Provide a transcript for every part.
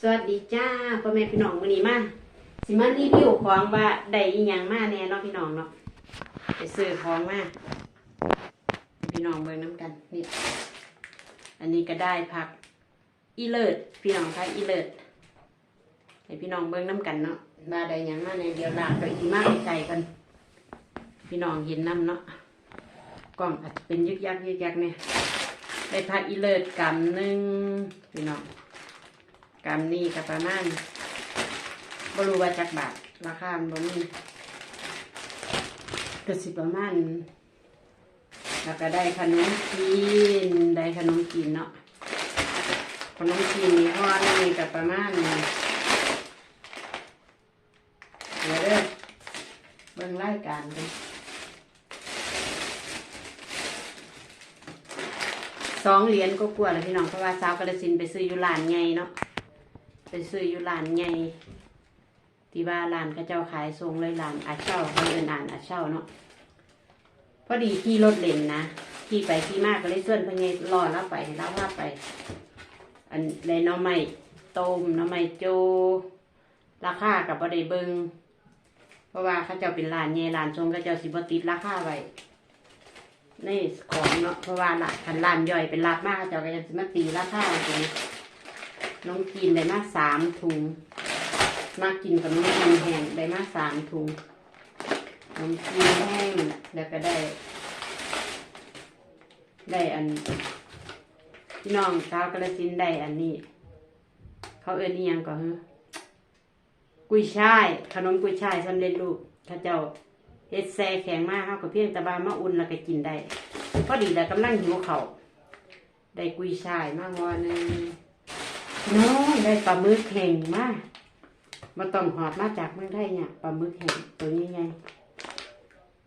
สวัสดีจ้าพ่อแม่พี่น้องมื้อนี้มาสิมารีวิวของว่าได้อีหยังมาแน่เนาะพี่น้องเนาะไปซื้อของมาพี่น้องเบิ่งน้ำกันนี่อันนี้ก็ได้ผัก อีเลิศพี่น้องผักอีเลิศให้พี่น้องเบิ่งน้ำกันเนาะว่าได้หยังมาในเดียวลากไปอีมาไกลกันพี่น้องเห็นน้ำเนาะกล้องอาจจะเป็นยึกยักยึกยักเนี่ยได้ผักอีเลิศกำหนึ่งพี่น้อง กรัมนี่ก็ประมาณบรูว่าจักบาทราคามันบ่มีก็สิประมาณแล้วก็ได้ขนมจีนได้ขนมจีนเนาะขนมจีนนี่ห่อหนี่ก็ประมาณเดี๋ยวเด้อเบิ่งรายการกันสองเหรียญก็กลัวแล้วพี่น้องเพราะว่าสาวกระสินไปซื้ออยู่ร้านใหญ่เนาะ ไปซื้ออยู่ร้านใหญ่ที่ว่าร้านเขาเจ้าขายทรงเลยร้านอาเช่าเขาเดินอ่านอาเช่าเนาะพอดีที่รถเล่นนะที่ไปที่มากก็เลยส่วนเพื่อไงรอแล้วไปให้เราว่าไป อันเลยน้องใหม่ต้มน้องใหม่โจ ราคากับบริเบิงเพราะว่าเขาเจ้าเป็นร้านใหญ่ร้านทรงเขาเจ้าสิบติดราคาไว้นี่ของเนาะเพราะว่าละคันร้านย่อยเป็นรับมากเขาเจ้าก็จะสิมาตีราคาตรงนี้ น้องกินได้มาสามถุง มากินกับน้องกินแห้งได้มาสามถุงน้องกินแห้งแล้วก็ได้ ได้อันพี่น้องชาวกระสินได้อันนี้ เขาเอิ้นนี่ยังก่อนฮะกุยช่ายขนมกุยช่ายสำเร็จรูปถ้าเจ้าเฮ็ดแซ่แข็งมากเขาก็เพียงต่บามาอุ่นแล้วก็กินได้พอดีแล้วกำลังหิวเขาได้กุยช่ายมากวันนึง น้อยได้ปลาหมึกแห้งมามาต้องหอบมาจากเมืองไทยเนี่ยปลาหมึกแห้งตัวนี้ไง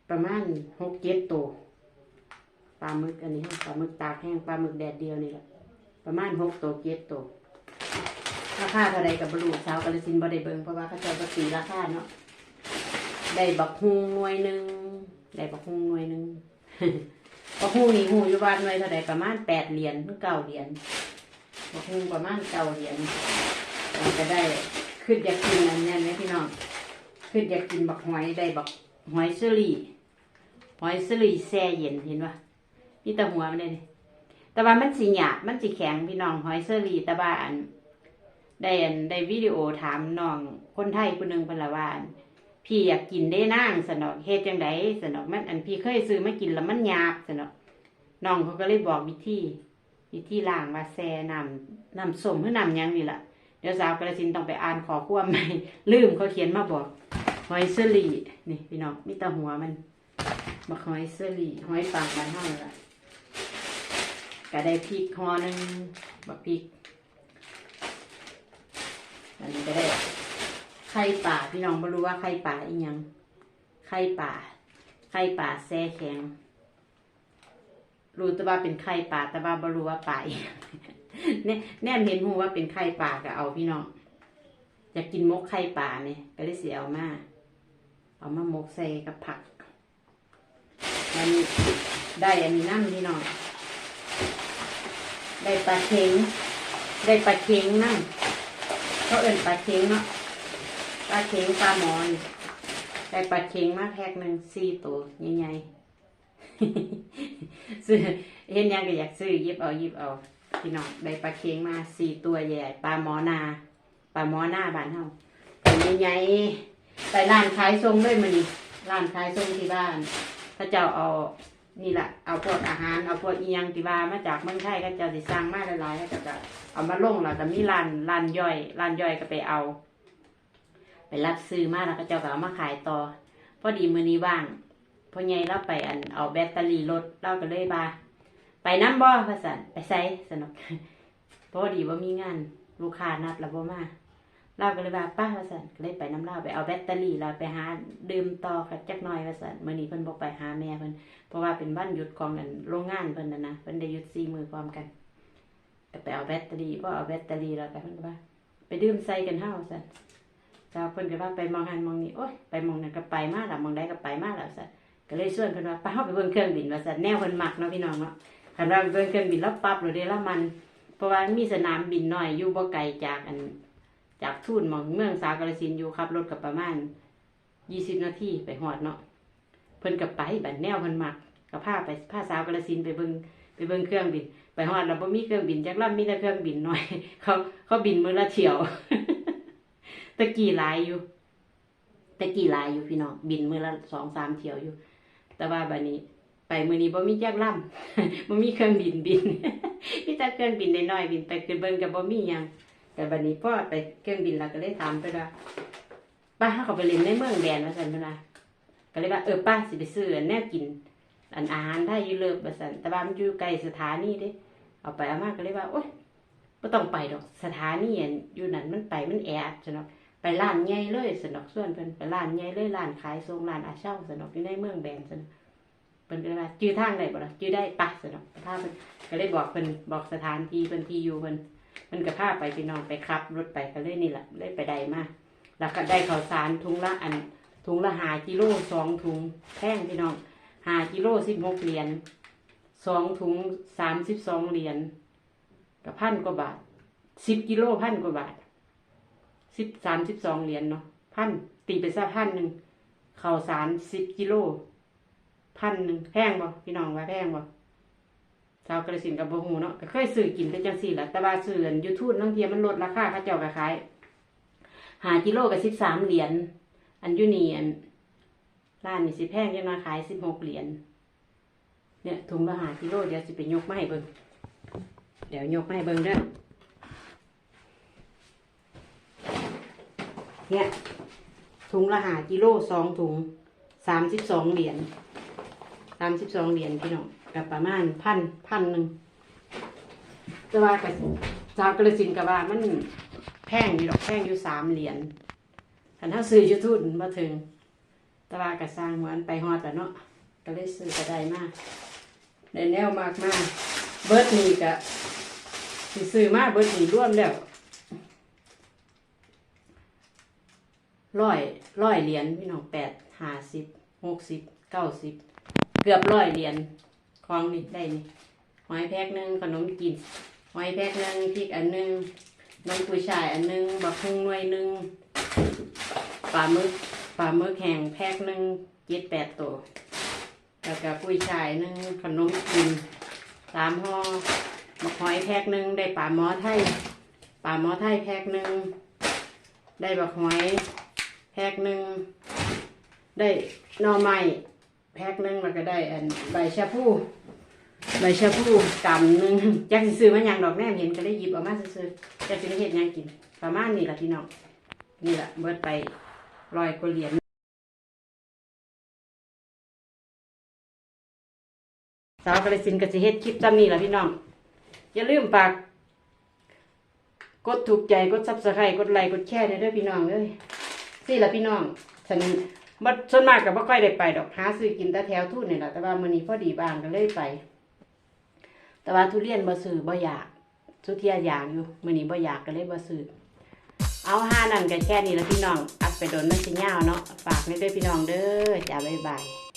ประมาณหกเจ็ดตัวปลาหมึกอันนี้ปลาหมึกตากแห้งปลาหมึกแดดเดียวนี่แหละประมาณหกตัวเจ็ดตัวราคาเท่าไรกับบรูสาวกาลสินบ่ได้เบิงเพราะว่าเขาเจะตีราคาเนาะได้บักฮุงหน่วยหนึ่งได้บักฮุงหน่วยหนึ่งบักฮุงนี่หูอยู่บ้านหน่วยเท่าไรประมาณแปดเหรียญเก้าเหรียญ บักฮุงประมาณเก้าเหรียญเราจะได้ขึ้นอยากกินอันนี้ไหมพี่น้องขึ้นอยากกินบักหอยได้บักหอยเชอรี่หอยเชอรี่แช่เย็นเห็นปะพี่ตาหัวมันเลยแต่ว่ามันสีหยาบมันสีแข็งพี่น้องหอยเชอรี่แต่ว่าอันได้อันได้วิดีโอถามน้องคนไทยคนหนึ่งเป็นละว่าอันพี่อยากกินได้นั่งสนอกเฮ็ดจังไดสนอกมันอันพี่เคยซื้อมากินแล้วมันหยาบสนอกน้องเขาก็เลยบอกวิธี วิธีล้างว่าแซ่น้ำน้ำส้มหรือน้ำยังนี่แหละเดี๋ยวสาวกระสินต้องไปอ่านขอความใหม่ลืมเขาเขียนมาบอกหอยเซอรี่นี่พี่น้องมีตาหัวมันบักหอยเซอรี่หอยปังมันเท่านั้นล่ะก็ได้พริกห่อหนึ่งบักพริกอันนี้ก็ได้ไข่ป่าพี่น้องไม่รู้ว่าไข่ป่าอีหยังไข่ป่าไข่ป่าแซ่แข็ง รู้แต่ว่าเป็นไข่ป่าแต่ว่าบรู้ว่าป่าเนี่ยแน่เห็นหูว่าเป็นไข่ป่าก็เอาพี่น้องอยากกินมกไข่ป่าเนี่ยก็เลยเสียเอามาเอามามกใส่กับผักอันนี้ได้อันนี้นั่งพี่น้องได้ปลาเค็งได้ปลาเค็งนั่งเขาเอิ่นปลาเค็งเนาะปลาเค็งปลาหมอนได้ปลาเค็งมาแพ็กหนึ่งสี่ตัวใหญ่ๆ ซื้อเห็นยังก็อยากซื้อยิบเอายิบเอาพี่น้องได้ปลาเค็งมาสี่ตัวใหญ่ปลาหมอนาปลาหมอหน้าบ้านเฮาตัวใหญ่ๆแต่ร้านขายทรงด้วยมันนี่ร้านขายทรงที่บ้านถ้าเจ้าเอานี่แหละเอาพวกอาหารเอาพวกเอียงที่ว่ามาจากเมืองไทยก็เจ้าสิสั่งมาหลายๆก็เจ้าก็เอามาลงแล้วก็มีร้านร้านย่อยร้านย่อยก็ไปเอา ไปรับซื้อมาแล้วก็เจ้าก็เอามาขายต่อ พอดีมือนี้ว่าง พ่อใหญ่เราไปอันเอาแบตเตอรี่รถเราก็เลยบาไปน้ำบ่พะสันไปใส่สนุกเพราะว่าดีว่ามีงานลูกค้านัดแล้วบ่มาเราก็เลยว่าป้าพะสันก็เลยไปน้ำเล่าไปเอาแบตเตอรี่เราไปหาดื่มต่อกับจักหน่อยพะสันมื่อนี้เพิ่นบอกไปหาแม่เพิ่นเพราะว่าเป็นวันหยุดของอันโรงงานเพิ่นนะนะเพิ่นได้หยุดสี่มือพร้อมกันก็ไปเอาแบตเตอรี่พอเอาแบตเตอรี่แล้วก็เพิ่นก็ว่า ไปดื่มใส่กันเฮาสันเจ้าเพิ่นก็ว่าไปมองหันมองนี่โอ้ยไปมองนั่นก็ไปมาละมองใดก็ไปมาแล้วสัน ก็เลยชวนเพิ่นว่าไปเฮาไปเบิ่งเครื่องบินว่าสันแนวเพิ่นมักเนาะพี่น้องเนาะคันว่าเบิ่งเครื่องบินแล้วปรับหรือได้ละมัน เพราะว่ามีสนามบินน้อยอยู่บ่ไกลจากอัน จากทุ่นหมองเมืองสากลสินอยู่ขับรถกับประมาณยี่สิบนาทีไปหอดเนาะเพิ่นกับไปบัดแนวเพิ่นมักกับพาไปพาสาวกระสินไปเบิ่งไปเบิ่งเครื่องบิน ไปหอดแล้วบ่มีเครื่องบินจักลำมีแต่เครื่องบินน้อย เขาเขาบินมือละเที่ยวตะกี้หลายอยู่ตะกี้หลายอยู่พี่น้องบินมือละสองสามเที่ยวอยู่ แต่ว่าบัดนี้ ไปมือนี้บ่มีจักลำบ่มีเครื่องบินบินมีแต่เครื่องบินน้อยๆบินไปขึ้นเบิ่งก็บ่มียังแต่บัดนี้พ่อไปเครื่องบินเราก็เลยถามไปว่าป้าเขาไปเล่นในเมืองแบนว่าซั่นเพิ่นว่าก็เลยว่าเออป้าสิไปซื้ออันแนวกินอันอาหารไทยอยู่เลิกว่าซั่นแต่ว่ามันอยู่ใกลสถานีเด้เอาไปเอามาก็เลยว่าโอ๊ยบ่ต้องไปดอกสถานีอันอยู่นั่นมันไปมันแออัดนเนาะ ไปร้านใหญ่เลยซั่นเนาะส่วนเพิ่นไปร้านใหญ่เลยร้านขายทรงร้านอาเช่าซั่นเนาะอยู่ในเมืองแบนซั่นเพิ่นก็เลยว่าจื้อทางได้บ่ล่ะจื้อได้ปะซั่นเนาะพาเพิ่นก็เลยบอกเพิ่นบอกสถานที่เพิ่นที่อยู่เพิ่นมันก็พาไปพี่น้องไปขับ รถไปก็เลยนี่แหละเลยไปได้มาแล้วก็ได้ข้าวสารถุงละอันถุงละหากิโลสองถุงแพงพี่น้องหากิโลสิบหกเหรียญสองถุงสามสิบสองเหรียญกับพันกว่าบาทสิบกิโลพันกว่าบาท สิบสามสิบสองเหรียญเนาะพันตีไปซะพันหนึ่งข้าวสารสิบกิโลพันหนึ่งแพงบ่พี่น้องว่าแพงบ่ชาวกระสินกับโบฮูเนาะก็เคยซื้อกินเป็นจังสี่แหละแต่ว่าซื้ออันยูทูบนั่งเทียมันลดราคาเขาเจ้าก็ขายหากิโลกับสิบสามเหรียญอันยูนี่อันร้านนี่สิแพงยังมาขายสิบหกเหรียญเนี่ยถุงละหากิโลเดี๋ยวสิไปยกมาให้เบิ่งเดี๋ยวยกมาให้เบิ่งเด้อ เนี่ย ถุงละหากิโลสองถุงสามสิบสองเหรียญสามสิบสองเหรียญพี่น้องกับประมาณพันพันหนึ่งแต่ว่ากับชาวกระสินกับว่ามันแพงอยู่ดอกแพงอยู่สามเหรียญคันถ้าซื้ออยูทูบมาถึงต่ว่ากับสร้างเหมือนไปฮอดแต่เนาะก็เลยซื้อก็ไดมากได้แนวมากมากเบิร์ดนี่ก็สิซื้อมากเบิร์ดนี่ร่วมแล้ว ร้อยร้อยเหรียญพี่น้องแปดห้าสิบหกสิบเก้าสิบเกือบร้อยเหรียญของนี่ได้นี่หอยแพ็กหนึ่งขนมกินหอยแพ็กหนึ่งพริกอันหนึ่งน้ำกุยช่ายอันหนึ่งบักฮุงหน่วยหนึ่งปลาหมึกปลาหมึกแห้งแพ็กหนึ่งเจ็ดแปดตัวแล้วก็กุยช่ายหนึ่งขนมกินสามห่อบักหอยแพ็กหนึ่งได้ปลาหมอไทยปลาหมอไทยแพ็กหนึ่งได้บักหอย พ็กหนึ่งได้น่อไม้แพ็คหนึ่งแล้วก็ได้อันใบชะพูใบชะพูกำหนึ่งจักสิซื้อมาหยังดอกแน่เห็นก็เลยหยิบออกมาซื้อจักสิไปเฮ็ดยังกิน ประมาณนี้ละพี่น้องนี่แหละเบิดไปรอยกว่าเหรียญสาวกระสินก็สิเฮ็ดคลิปจำนี้ละพี่น้อง อย่าลืมฝากกดถูกใจกดซับสไครต์กดไลค์กดแชร์ด้อพี่น้องเอ้ย สิล่ะพี่น้องฉันบ่ส่วนมากกับ่ค่อยได้ไปดอกหาซื้อกินแต่แถวทุ่นนี่แหละแต่ว่ามื้อนี้พอดีบ้างก็เลยไป แต่ว่าทุเรียนบ่ซื้อบ่อยากสุเทียอยากอยู่มื้อนี้บ่อยากก็เลยบ่ซื้อเอาห้านั่นก็แค่นี้แล้วพี่น้องอัดไปโดนมันสิยาวเนาะฝากนี่ด้วยพี่น้องเด้อจ้าบ๊ายบาย